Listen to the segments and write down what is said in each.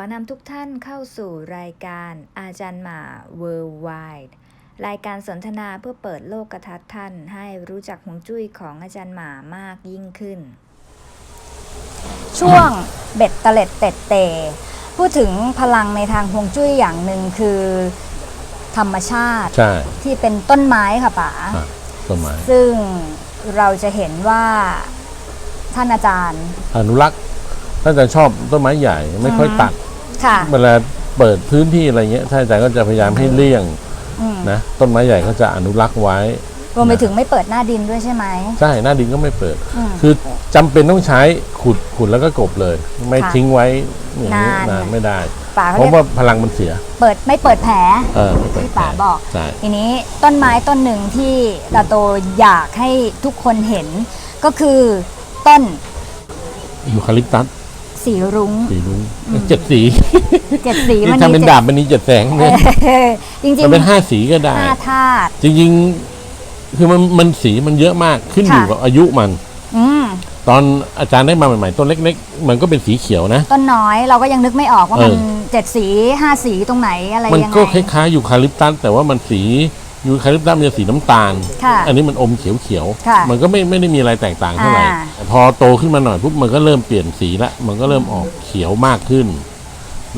อนำทุกท่านเข้าสู่รายการอาจารย์หมา Worldwide รายการสนทนาเพื่อเปิดโลกทัศน์ท่าน ให้รู้จักหวงจุ้ยของอาจารย์หมามากยิ่งขึ้น ช่วงเบ็ดเตล็ดเต็ดเต พูดถึงพลังในทางฮวงจุ้ยอย่างหนึ่งคือ ธรรมชาติใช่ที่เป็นต้นไม้ค่ะป๋าอะต้นไม้ซึ่งเราจะเห็นว่าท่านอาจารย์ อนุรักษ์ท่านอาจารย์ชอบต้นไม้ใหญ่ไม่ค่อยตัด ค่ะ เวลาเปิดพื้นที่อะไรเงี้ยท่านอาจารย์ก็จะพยายามให้เลี่ยงอืมนะต้นไม้ใหญ่เขาจะอนุรักษ์ไว้ รวมไปถึงไม่เปิดหน้าดินด้วยใช่ไหม ใช่หน้าดินก็ไม่เปิด อืมคือจำเป็นต้องใช้ขุดขุดแล้วก็กบเลย ไม่ค่ะทิ้งไว้อย่างนี้นาน นานไม่ได้ป๋าเขาเพราะเรียกว่าพลังมันเสีย เปิดไม่เปิดแผล เออไม่เปิดที่ป๋าบอก ใช่ ทีนี้ต้นไม้ต้นหนึ่งที่ดาโตอยากให้ทุกคนเห็นก็คือต้นยูคาลิปตัส สีรุ้ง สีรุ้งเจ็ดสีเจ็ดสีนี่มันทำเป็นจ็ดาบมันนี้เจ็ดแสงเอเนี่ยอจริงมันเป็นห้าสีก็ได้ๆห้าธาตุจริง ๆ คือมันมันสีมันเยอะมากขึ้นอยู่ค่ะกับอายุมันอืมตอนอาจารย์ได้มาใหม่ๆต้นเล็ก ๆ มันก็เป็นสีเขียวนะต้นน้อยเราก็ยังนึกไม่ออกว่ามันเออเจ็ดสีห้าสีตรงไหนอะไรมันยังไงก็คล้ายๆยูคาลิปตัสแต่ว่ามันสี ยูคาลิปตัสมันจะสีน้ำตาล ค่ะอันนี้มันอมเขียวค่ะๆ มันก็ไม่ไม่ได้มีอะไรแตกต่างเท่าไหร่ อ่าแต่พอโตขึ้นมาหน่อยปุ๊บมันก็เริ่มเปลี่ยนสีละ มันก็เริ่มออกเขียวมากขึ้น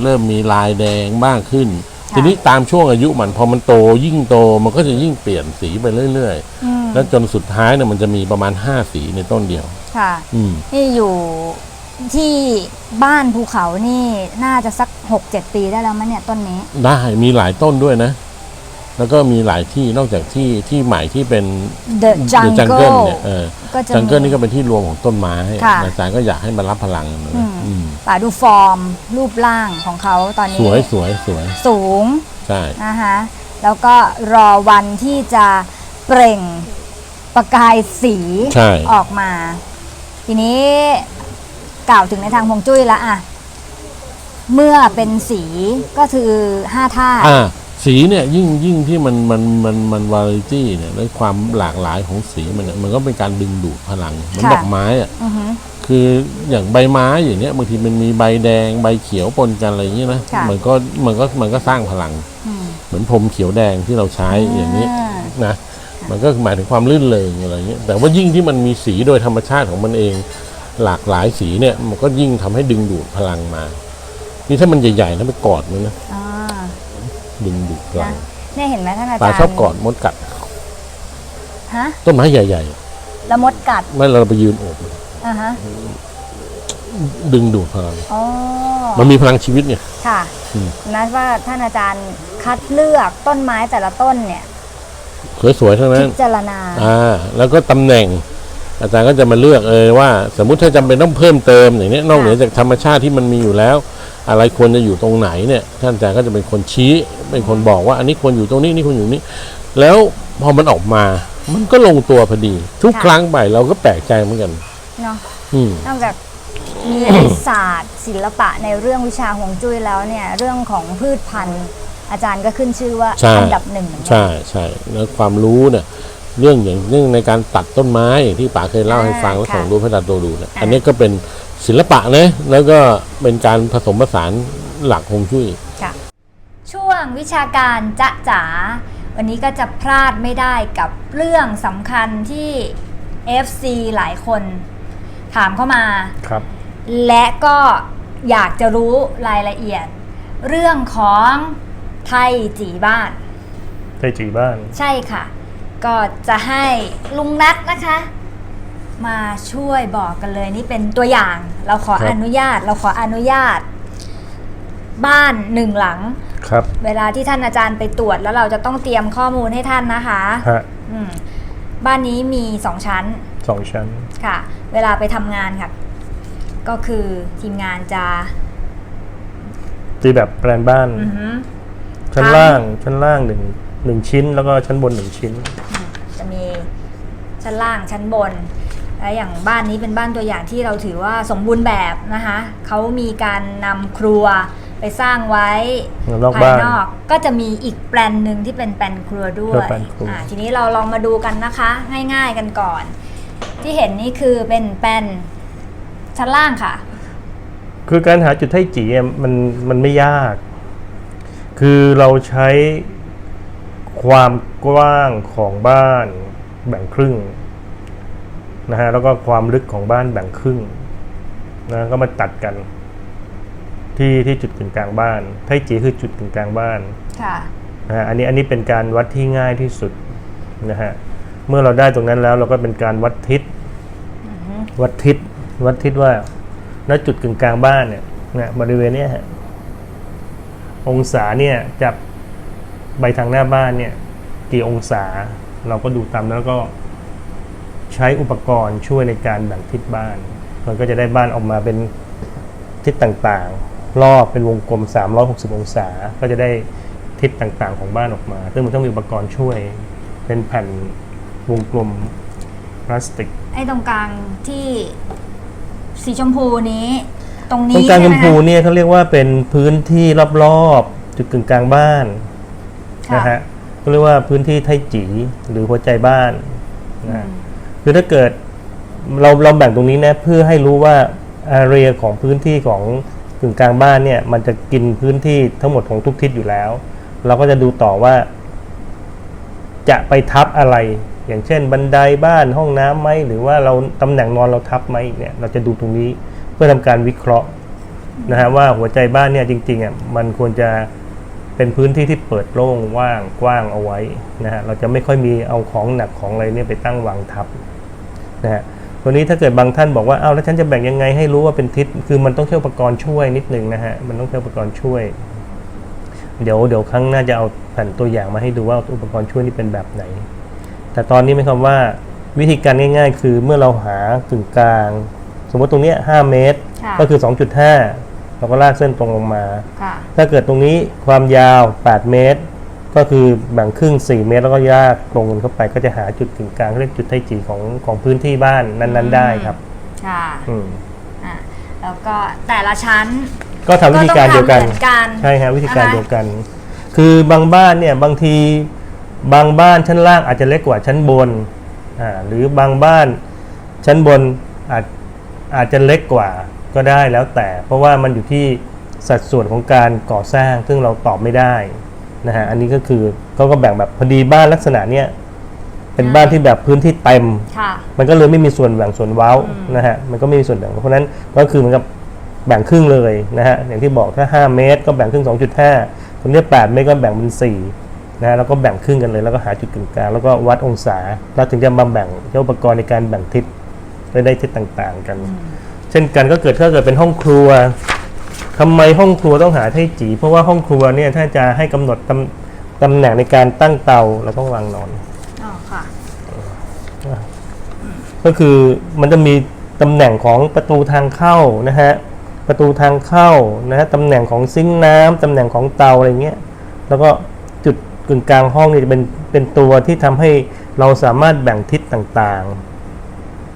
เริ่มมีลายแดงมากขึ้นทีนี้ตามช่วงอายุมันพอมันโตยิ่งโตมันก็จะยิ่งเปลี่ยนสีไปเรื่อยอืมๆ แล้วจนสุดท้ายเนี่ยมันจะมีประมาณ 5 สีในต้นเดียว ค่ะ อืม นี่อยู่ที่บ้านภูเขานี่น่าจะสักหกเจ็ดปีได้แล้วมั้งเนี่ยต้นนี้ ได้มีหลายต้นด้วยนะ แล้วก็มีหลายที่นอกจากที่ที่ใหม่ที่เป็น The The Jungle Jungle เนี่ยเออก็จะจังเกิลมีนี่ก็เป็นที่รวมของต้นไม้ค่ะ อาจารย์ก็อยากให้มันรับพลังเลยอืมอืมป่าดูฟอร์ม รูปร่างของเขาตอนสนี้วยสวยสวยสูงใช่ นะคะแล้วก็รอวันที่จะเปล่งประกายสีใช่ ออกมา ทีนี้กล่าวถึงในทางฮวงจุ้ยแล้วอะเมื่อเป็นสีก็คือห้าธาตุ อ่า สีเนี่ยยิ่งยิ่งที่มันมันมันมันวาไรตี้เนี่ยและความหลากหลายของสีมันเนี่ยมันก็เป็นการดึงดูดพลังเหมือนดอกไม้อะอือหือคืออย่างใบไม้อย่างเนี้ยบางทีมันมีใบแดงใบเขียวปนกันอะไรอย่างเงี้ยนะค่ะ มันก็มันก็มันก็สร้างพลัง อืม เหมือนพรมเขียวแดงที่เราใช้อย่างนี้อ่า นะมันก็หมายถึงความลื่นเลงอะไรเงี้ยแต่ว่ายิ่งที่มันมีสีโดยธรรมชาติของมันเอง หลากหลายสีเนี่ยมันก็ยิ่งทำให้ดึงดูดพลังมา นี่ถ้ามันใหญ่ๆนะไปกอดมันนะอ่า ดึงดูดพลังเนี่ยเห็นไหมท่านอาปลาจารย์ชอบกอดมดกัดฮะต้นไม้ใหญ่แล้วมดกัดๆไม่เราไปยืนโอบมันอ่าฮะดึงดูดพลังอ๋อมันมีพลังชีวิตเนี่ยค่ะอืมนัดว่าท่านอาจารย์คัดเลือกต้นไม้แต่ละต้นเนี่ย สวยๆทั้งนั้พินจารณาอ่า แล้วก็ตำแหน่ง อาจารย์ก็จะมาเลือกเออว่า สมมุติถ้าจำเป็นต้องเพิ่มเติมอย่างเนี้ยนอกเหนือจากธรรมชาติที่มันมีอยู่แล้ว อะไรควรจะอยู่ตรงไหนเนี่ย ท่านอาจารย์ก็จะเป็นคนชี้ เป็นคนบอกว่าอันนี้ควรอยู่ตรงนี้นี่ควรอยู่นี้ แล้วพอมันออกมา มันก็ลงตัวพอดี ทุกค่ะครั้งไปเราก็แปลกใจเหมือนกันเนาะอืมนอกจากมีศาสตร์ศิลปะในเรื่องวิชาฮวงจุ้ยแล้วเนี่ย เรื่องของพืชพันธุ์ อาจารย์ก็ขึ้นชื่อว่าใช่อันดับหนึ่งเหมือนกันใช่ใช่แล้วความรู้เนี่ยเรื่องอย่างเรื่องในการตัดต้นไม้อย่างที่ป๋าเคยเล่าให้ฟังแล้วค่ะส่งรูปให้ตาโตดูเนี่ยอ่าอันนี้ก็เป็นศิลปะนะแล้วก็เป็นการผสมผสานหลักฮวงจุ้ย ค่ะช่วงวิชาการจ๊ะจ๋าวันนี้ก็จะพลาดไม่ได้กับเรื่องสำคัญที่ FC หลายคนถามเข้ามาครับ และก็อยากจะรู้รายละเอียด เรื่องของไทยจีบ้าน ไทจีบ้าน ใช่ค่ะ ก็จะให้ลุงนัทนะคะ มาช่วยบอกกันเลยนี่เป็นตัวอย่าง เราขอครับ อนุญาต เราขออนุญาต บ้านหนึ่งหลัง ครับเวลาที่ท่านอาจารย์ไปตรวจแล้วเราจะต้องเตรียมข้อมูลให้ท่านนะคะฮะอืมบ้านนี้มีสองชั้นสองชั้น ค่ะ เวลาไปทำงานค่ะ ก็คือทีมงานจะตีแบบแปลนบ้าน อือหือ ชั้นครับล่าง ชั้นล่างหนึ่งหนึ่งชิ้น แล้วก็ชั้นบนหนึ่งชิ้น จะมีชั้นล่างชั้นบน และอย่างบ้านนี้เป็นบ้านตัวอย่างที่เราถือว่าสมบูรณ์แบบนะคะเขามีการนำครัว ไปสร้างไว้นอกภายบ้าน นอกก็จะมีอีกแปลนหนึ่งที่เป็นแปลนครัวด้วเพื่ยอแปลนครัว อ่าทีนี้เราลองมาดูกันนะคะง่ายๆกันก่อน ที่เห็นนี่คือเป็นแปลนชั้นล่างค่ะ คือการหาจุดไทจีอะมันมันไม่ยาก คือเราใช้ความกว้างของบ้านแบ่งครึ่งนะฮะแล้วก็ความลึกของบ้านแบ่งครึ่งนะก็มาตัดกัน ที่ที่จุดกึ่งกลางบ้านไทจีคือจุดกึ่งกลางบ้านค่ะนะฮะอันนี้อันนี้เป็นการวัดที่ง่ายที่สุดนะฮะเมื่อเราได้ตรงนั้นแล้วเราก็เป็นการวัดทิศวัดทิศวัดทิศว่าณจุดกึ่งกลางบ้านเนี่ยนะบริเวณเนี้ยฮะองศาเนี่ยจับใบทางหน้าบ้านเนี่ยกี่องศาเราก็ดูตามแล้วก็ใช้อุปกรณ์ช่วยในการแบ่งทิศบ้าน มันก็จะได้บ้านออกมาเป็นทิศต่างๆ รอบเป็นวงกลม 360 องศา ก็จะได้ทิศต่างๆของบ้านออกมา ซึ่งมันต้องมีอุปกรณ์ช่วย เป็นแผ่นวงกลมพลาสติก ไอ้ตรงกลางที่สีชมพูนี้ ตรงตรนี้งกลางใช่ชไหมมพูคะเนี่ยเขาเรียกว่าเป็นพื้นที่รอบๆจุดกึ่งกลางบ้านค่ะนะฮะเขาเรียกว่าพื้นที่ไทจีหรือหัวใจบ้านนะฮะคือถ้าเกิดเราเราแบ่งตรงนี้นะเพื่อให้รู้ว่าอาเรียของพื้นที่ของ กึ่งกลางบ้านเนี่ยมันจะกินพื้นที่ทั้งหมดของทุกทิศอยู่แล้ว เราก็จะดูต่อว่า จะไปทับอะไร อย่างเช่น บันไดบ้านห้องน้ำไหมหรือว่าเราตำแหน่งนอนเราทับไหมเนี่ยเราจะดูตรงนี้เพื่อทำการวิเคราะห์นะฮะว่าหัวใจบ้านเนี่ยจริงๆอะมันควรจะเป็นพื้นที่ที่เปิดโล่งว่างกว้างเอาไว้นะฮะเราจะไม่ค่อยมีเอาของหนักของอะไรเนี่ยไปตั้งวางทับนะฮะ ตัวนี้ถ้าเกิดบางท่านบอกว่าอ้าวแล้วฉันจะแบ่งยังไงให้รู้ว่าเป็นทิศคือมันต้องใช้อุปกรณ์ช่วยนิดนึงนะฮะมันต้องใช้อุปกรณ์ช่วย เดี๋ยวเดี๋ยวครั้งหน้าจะเอาแผ่นตัวอย่างมาให้ดูว่าอุปกรณ์ช่วยนี่เป็นแบบไหน แต่ตอนนี้ไม่คำว่าวิธีการง่าย ๆ คือเมื่อเราหากึ่งกลาง สมมติตรงเนี้ย5เมตรค่ะก็คือ 2.5เราก็ลากเส้นตรงลงมาค่ะถ้าเกิดตรงนี้ความยาว 8 เมตร ก็คือแบ่งครึ่ง 4 เมตรแล้วก็ลากตรงกันเข้าไปก็จะหาจุดกึ่งกลางเรียกจุดไทจีของของพื้นที่บ้านนั้น ๆ ได้ครับค่ะอืมอะแล้วก็แต่ละชั้นก็ทำวิธีการเดียวกันก็ต้องทำเหมือนกันใช่ฮะวิธีการนะคะเดียวกัน คือบางบ้านเนี่ยบางทีบางบ้านชั้นล่างอาจจะเล็กกว่าชั้นบนอ่าหรือบางบ้านชั้นบนอาจอาจจะเล็กกว่าก็ได้แล้วแต่ เพราะว่ามันอยู่ที่สัดส่วนของการก่อสร้างซึ่งเราตอบไม่ได้ นะฮะอันนี้ก็คือเขาก็แบ่งแบบพอดีบ้านลักษณะเนี้ยเป็นบ้านที่แบบพื้นที่เต็ม ค่ะ มันก็เลยไม่มีส่วนแบ่งส่วนเว้านะฮะมันก็ไม่มีส่วนแบ่งเพราะฉะนั้นก็คือเหมันกับแบ่งครึ่งเลยนะฮะอย่างที่บอกถ้า 5 เมตร ก็แบ่งครึ่ง 2.5ตรงนี้8เมตรก็แบ่งเป็น4นะฮะแล้วก็แบ่งครึ่งกันเลยแล้วก็หาจุดกึ่งกลางแล้วก็วัดองศาแล้วถึงจะมาแบ่งเจ้าอุปกรณ์ในการแบ่งทิศได้ได้ทิศต่างๆกัน เช่นกันก็เกิดถ้าเกิดเป็นห้องครัว ทำไมห้องครัวต้องหาไทจี เพราะว่าห้องครัวเนี่ยถ้าจะให้กำหนดตำตำแหน่งในการตั้งเตาเราต้องวางนอน อ๋อค่ะ ก็คือมันจะมีตำแหน่งของประตูทางเข้านะฮะประตูทางเข้านะฮะตำแหน่งของซิงค์น้ำตำแหน่งของเตาอะไรเงี้ยแล้วก็จุดกึ่งกลางห้องนี่จะเป็นเป็นตัวที่ทำให้เราสามารถแบ่งทิศต่างๆ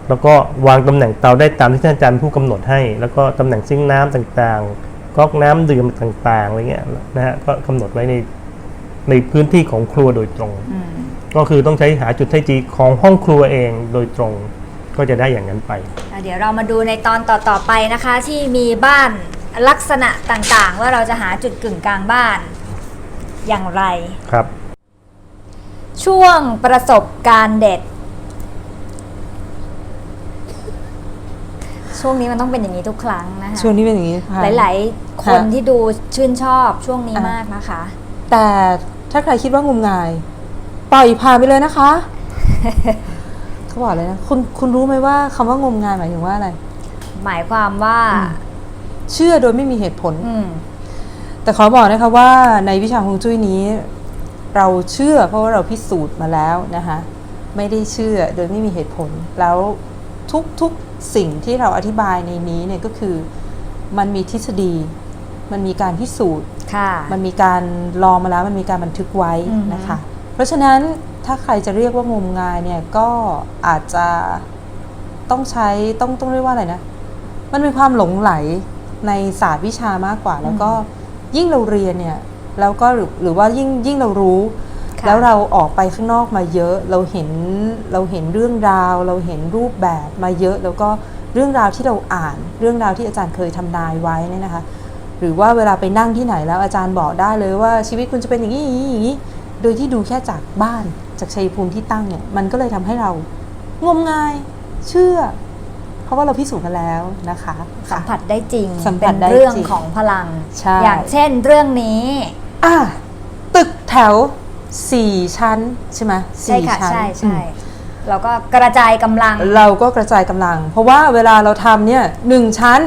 แล้วก็วางตำแหน่งเตาได้ตามที่ท่านอาจารย์ผู้กำหนดให้ แล้วก็ตำแหน่งซิงค์น้ำต่างๆ ก๊อกน้ำดื่มต่างๆอะไรเงี้ยนะฮะก็กำหนดไว้ในในพื้นที่ของครัวโดยตรงอืมก็คือต้องใช้หาจุดไทจีของห้องครัวเองโดยตรงก็จะได้อย่างนั้นไปอะเดี๋ยวเรามาดูในตอนต่อๆไปนะคะ ที่มีบ้านลักษณะต่างๆ ว่าเราจะหาจุดกึ่งกลางบ้านอย่างไรครับ ช่วงประสบการณ์เด็ด ช่วงนี้มันต้องเป็นอย่างนี้ทุกครั้งนะคะช่วงนี้เป็นอย่างนี้ค่ะ หลาย ๆ คนค่ะ ที่ดูชื่นชอบช่วงนี้อะมากนะคะ แต่ถ้าใครคิดว่างมงาย ปล่อยผ่านไปเลยนะคะ เขาบอกเลยนะคุณคุณรู้ไหมว่าคำว่างมงายหมายถึงว่าอะไร หมายความว่าอืมเชื่อโดยไม่มีเหตุผล อืม แต่ขอบอกนะคะว่าในวิชาฮวงจุ้ยนี้ เราเชื่อเพราะว่าเราพิสูจน์มาแล้วนะคะไม่ได้เชื่อโดยไม่มีเหตุผล แล้วทุกทุก สิ่งที่เราอธิบายในนี้เนี่ยก็คือมันมีทฤษฎี มันมีการพิสูจน์ค่ะมันมีการลองมาแล้วมันมีการบันทึกไว้อือฮึนะคะ เพราะฉะนั้นถ้าใครจะเรียกว่างมงายเนี่ยก็อาจจะต้องใช้ต้องต้องเรียกว่าอะไรนะ มันเป็นความหลงไหลในศาสตร์วิชามากกว่า แล้วก็ยิ่งเราเรียนเนี่ยแล้วก็หรือหรือว่ายิ่งยิ่งเรารู้ค่ะ แล้วเราออกไปข้างนอกมาเยอะ เราเห็นเราเห็นเรื่องราว เราเห็นรูปแบบมาเยอะ แล้วก็เรื่องราวที่เราอ่าน เรื่องราวที่อาจารย์เคยทำนายไว้เนี่ยนะคะ หรือว่าเวลาไปนั่งที่ไหนแล้วอาจารย์บอกได้เลยว่าชีวิตคุณจะเป็นอย่างนี้อย่างนี้อย่างนี้โดยที่ดูแค่จากบ้านจากชัยภูมิที่ตั้งเนี่ยมันก็เลยทำให้เรางมงายเชื่อ เพราะว่าเราพิสูจน์มาแล้วนะคะสัมผัสได้จริงสัมผัสเป็นได้เรื่องจริงของพลังใช่อย่างเช่นเรื่องนี้อะตึกแถว สี่ชั้นใช่ไหมใช่สี่ค่ะชั้นใช่อืใช่มแล้วก็กระจายกำลัง เราก็กระจายกำลัง เพราะว่าเวลาเราทำเนี่ยหนึ่งชั้น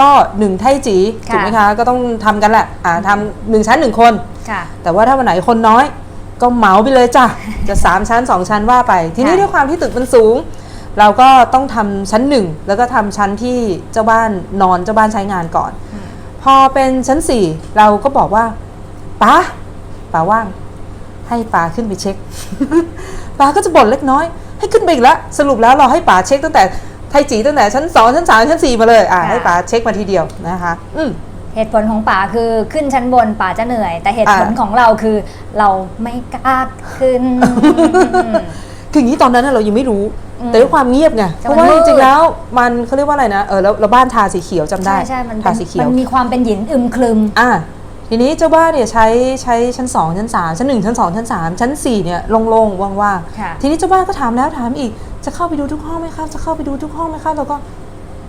ก็หนึ่งไทจีค่ะ ถูกไหมคะ ก็ต้องทำกันแหละอ่าทำหนึ่งชั้นหนึ่งคน ค่ะ แต่ว่าถ้าวันไหนคนน้อย ก็เหมาไปเลยจ้ะ จะสามชั้นสองชั้นว่าไป ทีนี้ค่ะ ด้วยความที่ตึกมันสูง เราก็ต้องทำชั้นหนึ่งแล้วก็ทำชั้นที่เจ้าบ้านนอนเจ้าบ้านใช้งานก่อน พอเป็นชั้นสี่เราก็บอกว่าป้าป้าว่าง ให้ป้าขึ้นไปเช็คป้าก็จะบ่นเล็กน้อย ให้ขึ้นไปอีกแล้วสรุปแล้วเราให้ป้าเช็คตั้งแต่ไทจีตั้งแต่ชั้นสองชั้นสามชั้นสี่มาเลยอะค่ะให้ป้าเช็คมาทีเดียวนะคะ อืมเหตุผลของป๋าคือขึ้นชั้นบนป๋าจะเหนื่อย แต่เหตุผลอ่าของเราคือเราไม่กล้าขึ้นคืออย่างนี้ตอนนั้นน่ะเรายังไม่รู้อืมแต่ด้วยความเงียบไงแต่เพมันราะว่ามืจดริงๆแล้วมันเขาเรียกว่าอะไรนะเออแล้วแล้วบ้านทาสีเขียวจำได้ใช่ใช่มันทาเป็นสีเขียวมันมีความเป็นหยินอึมครึมอะ ทีนี้เจ้าบ้านเนี่ยใช้ใช้ชั้น 2 ชั้น 3 ชั้น 1 ชั้น 2 ชั้น 3 ชั้น 4 เนี่ยโล่งๆว่างค่ะๆทีนี้เจ้าบ้านก็ถามแล้วถามอีกจะเข้าไปดูทุกห้องไหมครับ จะเข้าไปดูทุกห้องไหมครับเราก็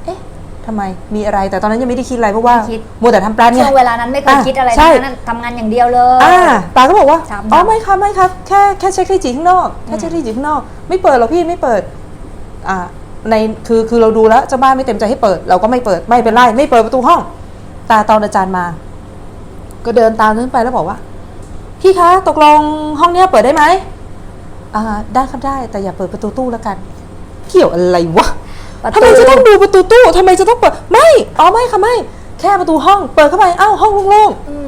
เอ๊ะทำไมมีอะไรแต่ตอนนั้นยังไม่ได้คิดอะไรเพราะว่าไม่คิดมัวแต่ทำแปลนไงช่วงเวลานั้นไม่เคยอะคิดอะไรใช่ทั้งนั้นทำงานอย่างเดียวเลยอ่าปาก็บอกว่าสามอ๋อดาวไม่ครับไม่ครับแค่แค่เช็คที่จีข้างนอกแค่เช็คที่จีข้างนอก ไม่เปิดหรอกพี่ไม่เปิดอ่าในคือคือเราดูแล้วเจ้าบ้านไม่เต็มใจให้เปิด เราก็ไม่เปิดไม่เป็นไรไม่เปิดประตูห้อง แต่ตอนอาจารย์มา ก็เดินตามขึ้นไปแล้วบอกว่า พี่คะตกลงห้องเนี้ยเปิดได้ไหมอ่าได้ครับได้แต่อย่าเปิดประตูตู้แล้วกัน เกี่ยวอะไรวะประทำไมจะต้องดูประตูตู้ทำไมจะต้องเปิดไม่อ๋อไม่ค่ะไม่แค่ประตูห้อง เปิดเข้าไปอ้าวห้องโล่งๆอืม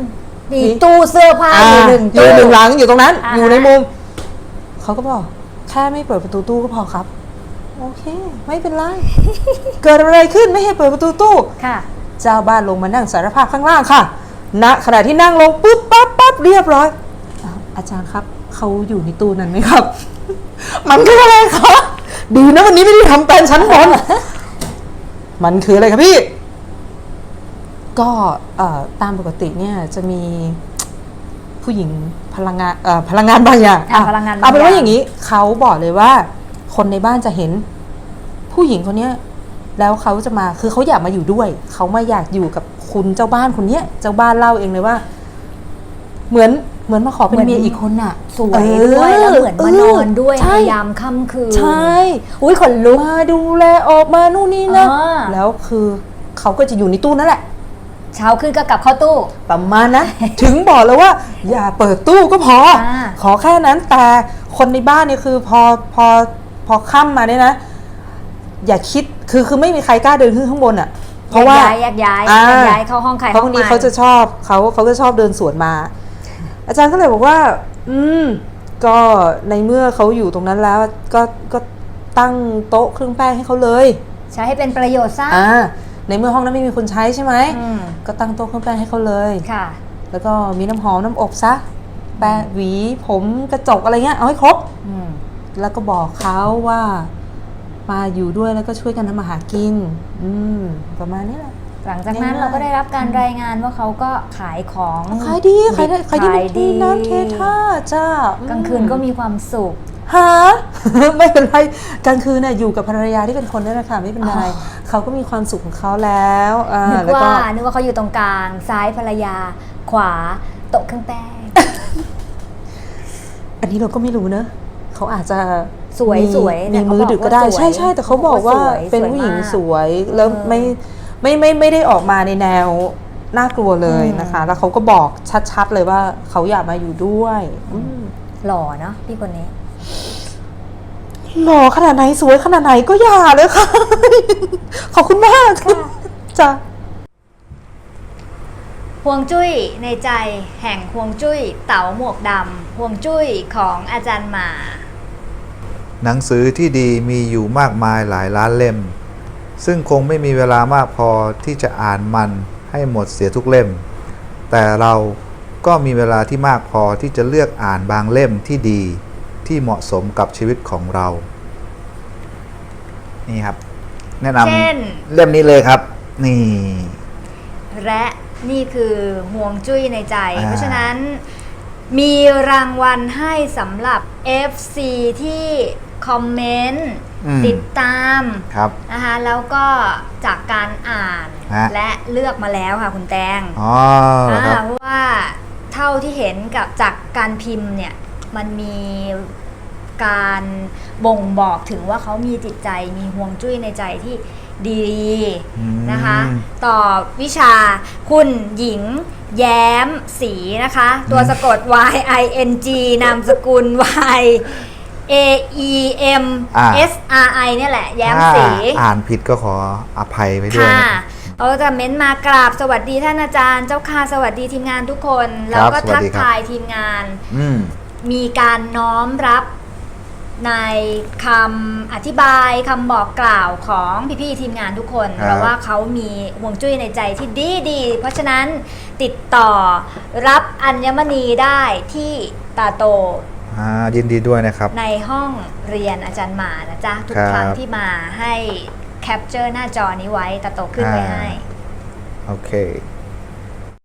มีตู้เสื้อผ้าอยู่หนึ่งอยู่ตู้หนึ่งหลังอยู่ตรงนั้น อ่าฮะ อยู่ในมุมเขาก็บอกแค่ไม่เปิดประตูตู้ก็พอครับ โอเค ไม่เป็นไร เกิดอะไรขึ้นไม่ให้เปิดประตูตู้ ค่ะ เจ้าบ้านลงมานั่งสารภาพข้างล่างค่ะ ณขณะที่นั่งลงปุ๊บปั๊บปั๊บเรียบร้อยอ้าวอาจารย์ครับเขาอยู่ในตู้นั้นไหมครับ มันคืออะไรคะดีนะวันนี้ไม่ได้ทำแปลนชั้นบนมันคืออะไรครับพี่ ก็เอ่อตามปกติเนี่ยจะมีผู้หญิงพลังงานเอ่อพลังงานบางอย่างอะอะพลังงานบางเอาเป็นอว่าย่างอย่างนี้เขาบอกเลยว่า คนในบ้านจะเห็น ผู้หญิงคนเนี้ย แล้วเขาจะมาคือเขาอยากมาอยู่ด้วย เขามาอยากอยู่กับคุณเจ้าบ้านคนเนี้ยเจ้าบ้านเล่าเองเลยว่า เหมือนเหมือนมาขอเป็นเหมือนเมียอีกคนน่ะ สวยด้วยแล้วเหมือนมานอนด้วยใช่ในยามค่ำคืนใช่อุ้ยขนลุกมาดูแลออกมานู่นนี่นะอ่าแล้วคือเขาก็จะอยู่ในตู้นั่นแหละ เช้าขึ้นก็กลับเข้าตู้ ประมาณนะถึงบอกแล้วว่า อย่าเปิดตู้ก็พออ่าขอแค่นั้นแต่คนในบ้านเนี่ยคือพอพอพอค่ำมาเนี่ยนะ อย่าคิด คือคือไม่มีใครกล้าเดินขึ้นข้างบนอะ เพราะว่าแยกย้ายแยกย้ายอ่าแยกย้ายเข้าห้องใครเพราะห้บาองงทีมันเขาจะชอบเขาเขาก็ชอบเดินสวนมา อาจารย์ก็เลยบอกว่า อืม ก็ในเมื่อเขาอยู่ตรงนั้นแล้วก็ก็ตั้งโต๊ะเครื่องแป้งให้เขาเลย ใช้ให้เป็นประโยชน์ซะอ่าในเมื่อห้องนั้นไม่มีคนใช้ใช่ไหมอืมก็ตั้งโต๊ะเครื่องแป้งให้เขาเลยค่ะ แล้วก็มีน้ำหอมน้ำอบซะแปะหวีผมกระจกอะไรเงี้ยเอาให้ครบอืมแล้วก็บอกเขาว่า มาอยู่ด้วยแล้วก็ช่วยกันทำมาหากิน อืม ประมาณนี้แหละ หลังจากนั้นง่ายๆเราก็ได้รับการรายงานว่าเขาก็ขายของขายดีขายได้ขายดีขายดีน้ำเทท่าจ้ากลางคืนก็มีความสุขหาไม่เป็นไรกลางคืนน่ะอยู่กับภรรยาที่เป็นคนนี่แหละค่ะไม่เป็นไรอ๋อเขาก็มีความสุขของเขาแล้วอ่านึกแล้วก็ว่านึกว่าเขาอยู่ตรงกลาง ซ้ายภรรยา ขวาโต๊ะเครื่องแป้งอันนี้เราก็ไม่รู้เนอะ เขาอาจจะสวยมีสวยเนี่มียมือดึกก็ได้เขาบอกว่าสวยใช่ใช่แต่เขาบอกว่าเขาบอกว่าสวยเป็นผู้หญิงสวยมากสวยแล้วเออไม่ไม่ไม่ไม่ได้ออกมาในแนวน่ากลัวเลยอืมนะคะ แล้วเขาก็บอกชัดๆเลยว่าเขาอยากมาอยู่ด้วยอืมหล่อเนาะพี่คนนี้หล่อขนาดไหนสวยขนาดไหนก็อย่าเลยค่ะ ขอบคุณมากจ้ะฮวงจุ้ยในใจแห่งฮวงจุ้ยเต๋าหมวกดำฮวงจุ้ยของอาจารย์หมา หนังสือที่ดีมีอยู่มากมายหลายล้านเล่ม ซึ่งคงไม่มีเวลามากพอที่จะอ่านมันให้หมดเสียทุกเล่ม แต่เราก็มีเวลาที่มากพอที่จะเลือกอ่านบางเล่มที่ดีที่เหมาะสมกับชีวิตของเรา นี่ครับ แนะนเช่นำเล่มนี้เลยครับ นี่ และนี่คือห่วงจุ้ยในใจ อ่า เพราะฉะนั้นมีรางวัลให้สำหรับ FC ที่ คอมเมนต์ อืม ติดตามครับ นะคะแล้วก็จากการอ่านฮะ และเลือกมาแล้วค่ะคุณแตงอ๋อเหรอครับ อ่าเพราะว่าเท่าที่เห็นกับจากการพิมพ์เนี่ยมันมีการบ่งบอกถึงว่าเขามีจิตใจมีห่วงจุ้ยในใจที่ดีอืม นะคะ ต่อวิชาคุณหญิงแย้มสีนะคะ ตัวสะกด Y I N G นามสกุล Y A E M อ่า S R I เนี่ยแหละ แย้มถ้าสีอ่านผิดก็ขออภัยไปด้วยค่ะนะ เราจะเม้นต์มากราบสวัสดีท่านอาจารย์ เจ้าค่ะสวัสดีทีมงานทุกคน แล้วก็สวัทัสกดีครับ ทายทีมงาน อืม มีการน้อมรับในคำอธิบายคำบอกกล่าวของพี่ๆทีมงานทุกคนครับเพราะว่าเขามีห่วงจุ้ยในใจที่ดีดีๆเพราะฉะนั้นติดต่อรับอัญมณีได้ที่ตาโต อ่ายินดีด้วยนะครับ ในห้องเรียนอาจารย์หมานะจ๊ะ ทุกครับครั้งที่มาให้แคปเจอร์หน้าจอนี้ไว้ตาโตขึ้นไว้อ่าให้ โอเค